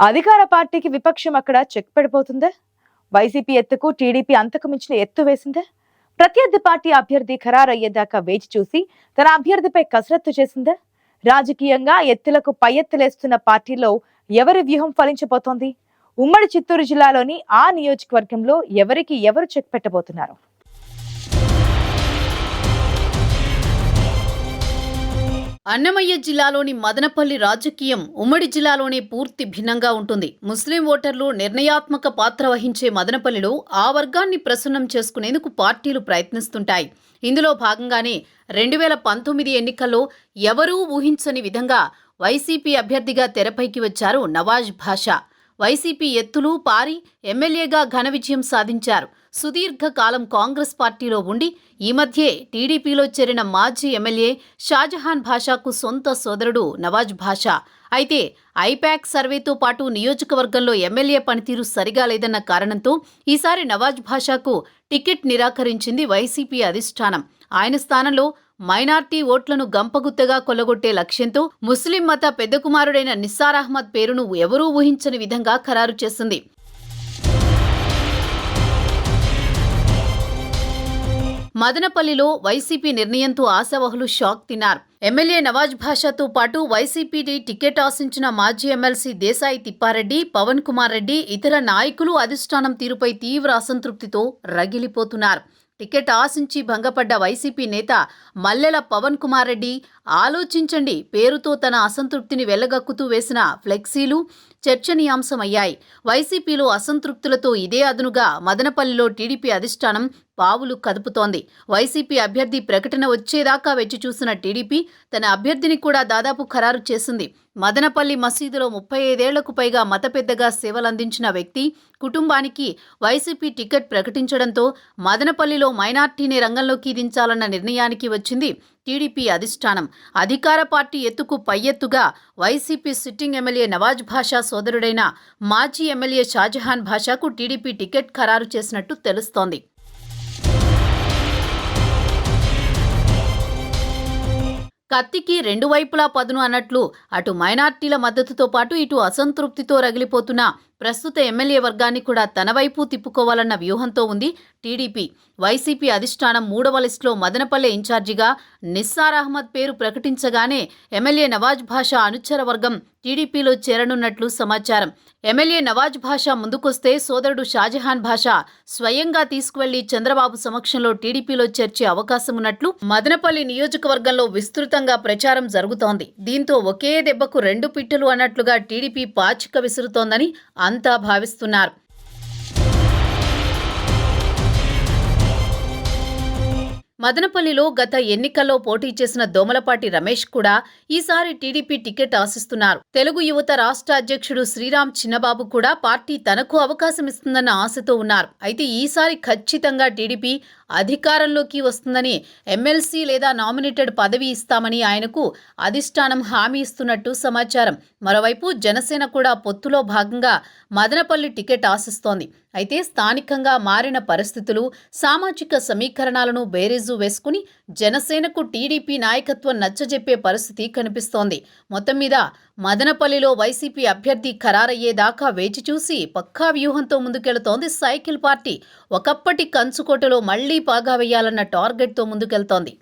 అధికార పార్టీకి విపక్షం అక్కడ చెక్ పడిపోతుందా వైసీపీ ఎత్తుకు టీడీపీ అంతకు మించిన ఎత్తు వేసిందా? ప్రత్యర్థి పార్టీ అభ్యర్థి ఖరారయ్యేదాకా వేచి చూసి తన అభ్యర్థిపై కసరత్తు చేసిందా? రాజకీయంగా ఎత్తులకు పై ఎత్తులేస్తున్న పార్టీలో ఎవరి వ్యూహం ఫలించబోతోంది? ఉమ్మడి చిత్తూరు జిల్లాలోని ఆ నియోజకవర్గంలో ఎవరికి ఎవరు చెక్ పెట్టబోతున్నారు? అన్నమయ్య జిల్లాలోని మదనపల్లి రాజకీయం ఉమ్మడి జిల్లాలోనే పూర్తి భిన్నంగా ఉంటుంది. ముస్లిం ఓటర్లు నిర్ణయాత్మక పాత్ర వహించే మదనపల్లిలో ఆ వర్గాన్ని ప్రసన్నం చేసుకునేందుకు పార్టీలు ప్రయత్నిస్తుంటాయి. ఇందులో భాగంగానే రెండు వేల పంతొమ్మిది ఎన్నికల్లో ఎవరూ ఊహించని విధంగా వైసీపీ అభ్యర్థిగా తెరపైకి వచ్చారు నవాజ్ భాషా. వైసీపీ ఎత్తులు పారి ఎమ్మెల్యేగా ఘన విజయం సాధించారు. సుదీర్ఘకాలం కాంగ్రెస్ పార్టీలో ఉండి ఈ మధ్యే టీడీపీలో చేరిన మాజీ ఎమ్మెల్యే షాజహాన్ భాషాకు సొంత సోదరుడు నవాజ్ భాషా. అయితే ఐపాక్ సర్వేతో పాటు నియోజకవర్గంలో ఎమ్మెల్యే పనితీరు సరిగా లేదన్న కారణంతో ఈసారి నవాజ్ భాషాకు టికెట్ నిరాకరించింది వైసీపీ అధిష్టానం. ఆయన స్థానంలో మైనార్టీ ఓట్లను గంపగుత్తగా కొల్లగొట్టే లక్ష్యంతో ముస్లిం మత పెద్ద కుమారుడైన నిస్సార్ అహ్మద్ పేరును ఎవరూ ఊహించని విధంగా ఖరారు చేసింది. మదనపల్లిలో వైసీపీ నిర్ణయంతో ఆశావహులు షాక్ తిన్నారు. ఎమ్మెల్యే నవాజ్ భాషాతో పాటు వైసీపీ టికెట్ ఆశించిన మాజీ ఎమ్మెల్సీ దేశాయి తిప్పారెడ్డి పవన్ కుమార్ రెడ్డి ఇతర నాయకులు అధిష్టానం తీరుపై తీవ్ర అసంతృప్తితో రగిలిపోతున్నారు. టికెట్ ఆశించి భంగపడ్డ వైసీపీ నేత మల్లెల పవన్ కుమార్ రెడ్డి ఆలోచించండి పేరుతో తన అసంతృప్తిని వెళ్ళగక్కుతూ వేసిన ఫ్లెక్సీలు చర్చనీయాంశమయ్యాయి. వైసీపీలో అసంతృప్తులతో ఇదే అదునుగా మదనపల్లిలో టీడీపీ అధిష్టానం పావులు కదుపుతోంది. వైసీపీ అభ్యర్థి ప్రకటన వచ్చేదాకా వెచ్చి చూసిన టీడీపీ తన అభ్యర్థిని కూడా దాదాపు ఖరారు చేసింది. మదనపల్లి మసీదులో ముప్పై ఐదేళ్ళకు పైగా మత పెద్దగా సేవలందించిన వ్యక్తి కుటుంబానికి వైసీపీ టికెట్ ప్రకటించడంతో మదనపల్లిలో మైనార్టీని రంగంలోకి దించాలన్న నిర్ణయానికి వచ్చింది టీడీపీ అధిష్టానం. అధికార పార్టీ ఎత్తుకు పై ఎత్తుగా YCP sitting MLA Nawaz Basha సోదరుడైన మాజీ ఎమ్మెల్యే షాజహాన్ భాషాకు టీడీపీ టికెట్ ఖరారు చేసినట్టు తెలుస్తోంది. కత్తికి రెండు వైపులా పదును అన్నట్లు అటు మైనార్టీల మద్దతుతో పాటు ఇటు అసంతృప్తితో రగిలిపోతున్న ప్రస్తుత ఎమ్మెల్యే వర్గాన్ని కూడా తన వైపు తిప్పుకోవాలన్న వ్యూహంతో ఉంది టీడీపీ. వైసీపీ అధిష్టానం మూడవ లిస్టులో మదనపల్లె ఇన్ఛార్జిగా నిస్సార్ అహ్మద్ పేరు ప్రకటించగానే ఎమ్మెల్యే నవాజ్ భాషా అనుచర వర్గం టీడీపీలో చేరనున్నట్లు సమాచారం. ఎమ్మెల్యే నవాజ్ భాషా ముందుకొస్తే సోదరుడు షాజహాన్ భాషా స్వయంగా తీసుకువెళ్ళి చంద్రబాబు సమక్షంలో టీడీపీలో చేర్చే అవకాశం ఉన్నట్లు మదనపల్లి నియోజకవర్గంలో విస్తృతంగా ప్రచారం జరుగుతోంది. దీంతో ఒకే దెబ్బకు రెండు పిట్టలు అన్నట్లుగా టీడీపీ పాచిక విసురుతోందని అంతా భావిస్తున్నారు మదనపల్లిలో గత ఎన్నికల్లో పోటీ చేసిన దోమలపాటి రమేష్ కూడా ఈసారి టీడీపీ టికెట్ ఆశిస్తున్నారు. తెలుగు యువత రాష్ట్ర అధ్యక్షుడు శ్రీరామ్ చిన్నబాబు కూడా పార్టీ తనకు అవకాశం ఇస్తుందన్న ఆశతో ఉన్నారు. అయితే ఈసారి ఖచ్చితంగా టీడీపీ అధికారంలోకి వస్తుందని ఎమ్మెల్సీ లేదా నామినేటెడ్ పదవి ఇస్తామని ఆయనకు అధిష్టానం హామీ ఇస్తున్నట్టు సమాచారం. మరోవైపు జనసేన కూడా పొత్తులో భాగంగా మదనపల్లి టికెట్ ఆశిస్తోంది. అయితే స్థానికంగా మారిన పరిస్థితులు సామాజిక సమీకరణాలను బేరీజు వేసుకుని జనసేనకు టీడీపీ నాయకత్వం నచ్చజెప్పే పరిస్థితి కనిపిస్తోంది. మొత్తం మీద మదనపల్లిలో వైసీపీ అభ్యర్థి ఖరారయ్యేదాకా వేచి చూసి పక్కా వ్యూహంతో ముందుకెళుతోంది సైకిల్ పార్టీ. ఒకప్పటి కంచుకోటలో మళ్ళీ పాగా వేయాలన్న టార్గెట్తో ముందుకెళ్తోంది.